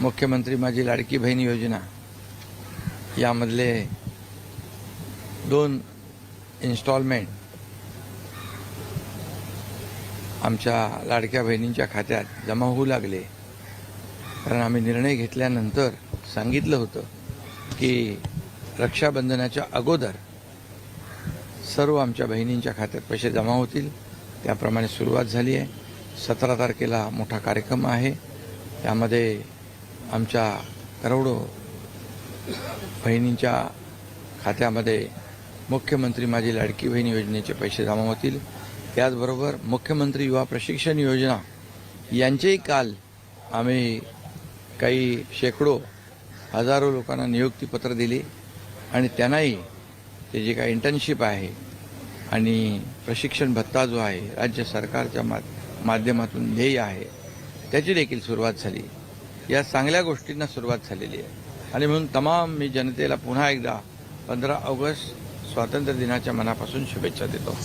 मुख्यमंत्री माझी लाडकी बहीण योजना. यामधले दोन इन्स्टॉलमेंट आमच्या लाडक्या बहिणींच्या खात्यात जमा होऊ लागले. कारण आम्ही निर्णय घेतल्यानंतर सांगितलं होतं की रक्षाबंधनाच्या अगोदर सर्व आमच्या बहिणींच्या खात्यात पैसे जमा होतील. त्याप्रमाणे सुरुवात झाली आहे. सतरा तारखेला मोठा कार्यक्रम आहे. त्यामध्ये आमच्या करोडो बहिणींच्या खात्यामध्ये मुख्यमंत्री माझी लाडकी बहीण योजनेचे पैसे जमा होतील. त्याचबरोबर मुख्यमंत्री युवा प्रशिक्षण योजना. यांचेही काल आम्ही काही शेकडो हजारो लोकांना नियुक्तीपत्र दिली आणि त्यांनाही ते जे काही इंटर्नशिप आहे आणि प्रशिक्षण भत्ता जो आहे राज्य सरकारच्या मा माध्यमातून ध्येय आहे त्याची देखील सुरुवात झाली. या चांगल्या गोष्टींना सुरुवात झालेली आहे. आणि म्हणून तमाम मी जनतेला पुन्हा एकदा पंधरा ऑगस्ट स्वातंत्र्य दिनाच्या मनापासून शुभेच्छा देतो.